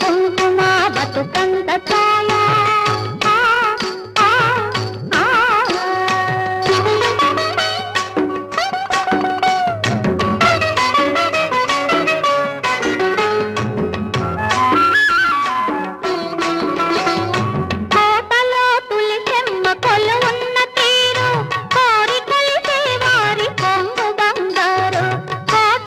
కుంకుమా బతుకంత